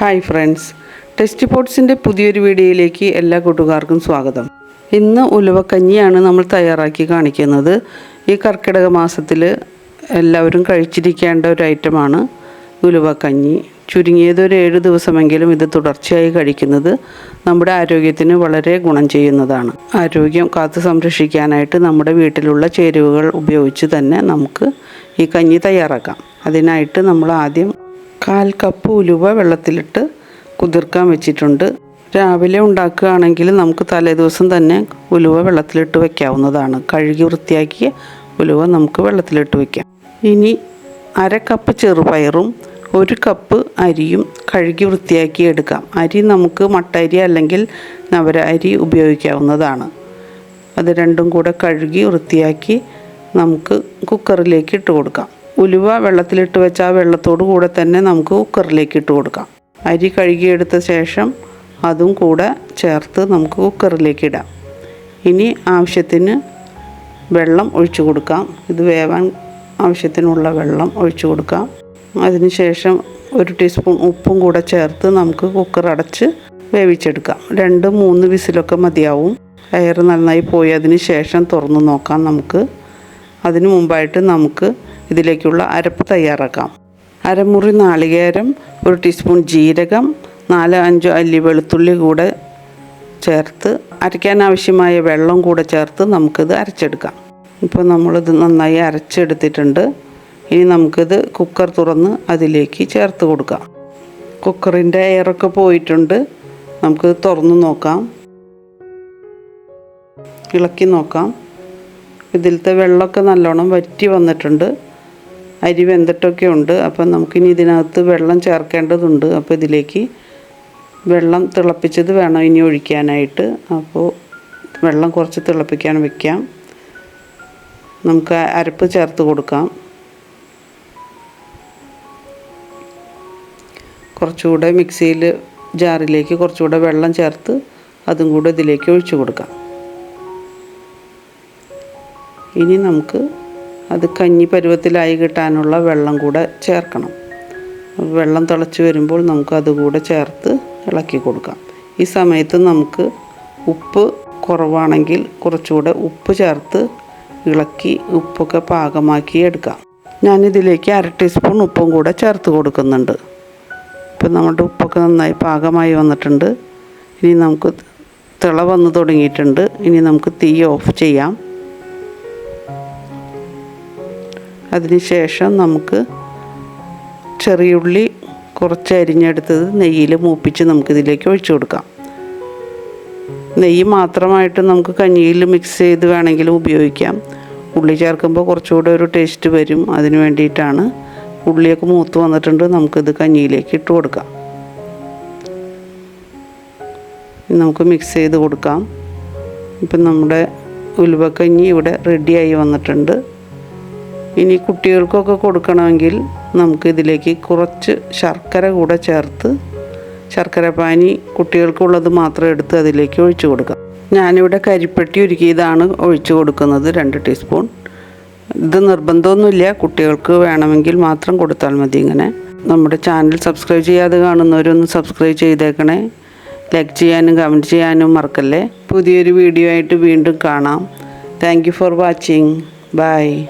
Hi friends. Test പോട്ട്സിന്റെ പുതിയൊരു വീഡിയോയിലേക്ക് എല്ലാ കൂട്ടുകാർക്കും സ്വാഗതം. ഇന്ന് ഉലുവക്കഞ്ഞിയാണ് നമ്മൾ തയ്യാറാക്കി കാണിക്കുന്നത്. ഈ കർക്കിടക മാസത്തിൽ എല്ലാവരും കഴിച്ചിരിക്കേണ്ട ഒരു ഐറ്റമാണ് ഉലുവക്കഞ്ഞി. ചുരുങ്ങിയത് ഒരു ഏഴ് ദിവസമെങ്കിലും ഇത് തുടർച്ചയായി കഴിക്കുന്നത് നമ്മുടെ ആരോഗ്യത്തിന് വളരെ ഗുണം ചെയ്യുന്നതാണ്. ആരോഗ്യം കാത്തു സംരക്ഷിക്കാനായിട്ട് നമ്മുടെ വീട്ടിലുള്ള ചേരുവകൾ ഉപയോഗിച്ച് തന്നെ നമുക്ക് ഈ കഞ്ഞി തയ്യാറാക്കാം. അതിനായിട്ട് നമ്മൾ ആദ്യം കാൽ കപ്പ് ഉലുവ വെള്ളത്തിലിട്ട് കുതിർക്കാൻ വെച്ചിട്ടുണ്ട്. രാവിലെ ഉണ്ടാക്കുകയാണെങ്കിൽ നമുക്ക് തലേദിവസം തന്നെ ഉലുവ വെള്ളത്തിലിട്ട് വെക്കാവുന്നതാണ്. കഴുകി വൃത്തിയാക്കിയ ഉലുവ നമുക്ക് വെള്ളത്തിലിട്ട് വെക്കാം. ഇനി അര കപ്പ് ചെറുപയറും ഒരു കപ്പ് അരിയും കഴുകി വൃത്തിയാക്കി എടുക്കാം. അരി നമുക്ക് മട്ട അരി അല്ലെങ്കിൽ നവര അരി ഉപയോഗിക്കാവുന്നതാണ്. അത് രണ്ടും കൂടെ കഴുകി വൃത്തിയാക്കി നമുക്ക് കുക്കറിലേക്ക് ഇട്ട് കൊടുക്കാം. ഉലുവ വെള്ളത്തിലിട്ട് വെച്ച ആ വെള്ളത്തോടു കൂടെ തന്നെ നമുക്ക് കുക്കറിലേക്ക് ഇട്ട് കൊടുക്കാം. അരി കഴുകിയെടുത്ത ശേഷം അതും കൂടെ ചേർത്ത് നമുക്ക് കുക്കറിലേക്ക് ഇടാം. ഇനി ആവശ്യത്തിന് വെള്ളം ഒഴിച്ചു കൊടുക്കാം. ഇത് വേവാൻ ആവശ്യത്തിനുള്ള വെള്ളം ഒഴിച്ചു കൊടുക്കാം. അതിനുശേഷം ഒരു ടീസ്പൂൺ ഉപ്പും കൂടെ ചേർത്ത് നമുക്ക് കുക്കർ അടച്ച് വേവിച്ചെടുക്കാം. രണ്ട് മൂന്ന് വിസിലൊക്കെ മതിയാവും. എയർ നന്നായി പോയി അതിന് ശേഷം തുറന്ന് നോക്കാം നമുക്ക്. അതിനു മുമ്പായിട്ട് നമുക്ക് ഇതിലേക്കുള്ള അരപ്പ് തയ്യാറാക്കാം. അരമുറി നാളികേരം ഒരു ടീസ്പൂൺ ജീരകം നാല് അഞ്ചോ അല്ലി വെളുത്തുള്ളി കൂടെ ചേർത്ത് അരയ്ക്കാൻ ആവശ്യമായ വെള്ളം കൂടെ ചേർത്ത് നമുക്കിത് അരച്ചെടുക്കാം. ഇപ്പോൾ നമ്മളിത് നന്നായി അരച്ചെടുത്തിട്ടുണ്ട്. ഇനി നമുക്കിത് കുക്കർ തുറന്ന് അതിലേക്ക് ചേർത്ത് കൊടുക്കാം. കുക്കറിന്റെ എയറൊക്കെ പോയിട്ടുണ്ട്. നമുക്ക് തുറന്ന് നോക്കാം. ഇളക്കി നോക്കാം. ഇതിലത്തെ വെള്ളമൊക്കെ നല്ലോണം വറ്റി വന്നിട്ടുണ്ട്. അരി വെന്തിട്ടൊക്കെ ഉണ്ട്. അപ്പം നമുക്കിനി ഇതിനകത്ത് വെള്ളം ചേർക്കേണ്ടതുണ്ട്. അപ്പോൾ ഇതിലേക്ക് വെള്ളം തിളപ്പിച്ചത് വേണം ഇനി ഒഴിക്കാനായിട്ട്. അപ്പോൾ വെള്ളം കുറച്ച് തിളപ്പിക്കാൻ വെക്കാം. നമുക്ക് അരപ്പ് ചേർത്ത് കൊടുക്കാം. കുറച്ചുകൂടെ മിക്സിയിൽ ജാറിലേക്ക് കുറച്ചുകൂടെ വെള്ളം ചേർത്ത് അതും കൂടെ ഇതിലേക്ക് ഒഴിച്ചു കൊടുക്കാം. ഇനി നമുക്ക് അത് കഞ്ഞി പരുവത്തിലായി കിട്ടാനുള്ള വെള്ളം കൂടെ ചേർക്കണം. വെള്ളം തിളച്ച് വരുമ്പോൾ നമുക്ക് അതുകൂടെ ചേർത്ത് ഇളക്കി കൊടുക്കാം. ഈ സമയത്ത് നമുക്ക് ഉപ്പ് കുറവാണെങ്കിൽ കുറച്ചുകൂടെ ഉപ്പ് ചേർത്ത് ഇളക്കി ഉപ്പൊക്കെ പാകമാക്കി എടുക്കാം. ഞാനിതിലേക്ക് അര ടീസ്പൂൺ ഉപ്പും കൂടെ ചേർത്ത് കൊടുക്കുന്നുണ്ട്. ഇപ്പം നമ്മുടെ ഉപ്പൊക്കെ നന്നായി പാകമായി വന്നിട്ടുണ്ട്. ഇനി നമുക്ക് തിള വന്ന് തുടങ്ങിയിട്ടുണ്ട്. ഇനി നമുക്ക് തീ ഓഫ് ചെയ്യാം. അതിനുശേഷം നമുക്ക് ചെറിയുള്ളി കുറച്ച് അരിഞ്ഞെടുത്തത് നെയ്യിൽ മൂപ്പിച്ച് നമുക്കിതിലേക്ക് ഒഴിച്ചു കൊടുക്കാം. നെയ്യ് മാത്രമായിട്ട് നമുക്ക് കഞ്ഞിയിൽ മിക്സ് ചെയ്ത് വേണമെങ്കിലും ഉപയോഗിക്കാം. ഉള്ളി ചേർക്കുമ്പോൾ കുറച്ചുകൂടെ ഒരു ടേസ്റ്റ് വരും. അതിന് വേണ്ടിയിട്ടാണ് ഉള്ളിയൊക്കെ മൂത്ത് വന്നിട്ടുണ്ട്. നമുക്കിത് കഞ്ഞിയിലേക്ക് ഇട്ട് കൊടുക്കാം. നമുക്ക് മിക്സ് ചെയ്ത് കൊടുക്കാം. ഇപ്പം നമ്മുടെ ഉലുവക്കഞ്ഞി ഇവിടെ റെഡിയായി വന്നിട്ടുണ്ട്. ഇനി കുട്ടികൾക്കൊക്കെ കൊടുക്കണമെങ്കിൽ നമുക്ക് ഇതിലേക്ക് കുറച്ച് ശർക്കര കൂടെ ചേർത്ത് ശർക്കര പാനി കുട്ടികൾക്കുള്ളത് മാത്രം എടുത്ത് അതിലേക്ക് ഒഴിച്ചു കൊടുക്കാം. ഞാനിവിടെ കരിപ്പെട്ടി ഒരുക്കിയതാണ് ഒഴിച്ചു കൊടുക്കുന്നത് രണ്ട് ടീസ്പൂൺ. ഇത് നിർബന്ധമൊന്നുമില്ല കുട്ടികൾക്ക് വേണമെങ്കിൽ മാത്രം കൊടുത്താൽ മതി ഇങ്ങനെ. നമ്മുടെ ചാനൽ സബ്സ്ക്രൈബ് ചെയ്യാതെ കാണുന്നവരൊന്ന് സബ്സ്ക്രൈബ് ചെയ്തേക്കണേ. ലൈക്ക് ചെയ്യാനും കമന്റ് ചെയ്യാനും മറക്കല്ലേ. പുതിയൊരു വീഡിയോ ആയിട്ട് വീണ്ടും കാണാം. Thank for watching. ബൈ.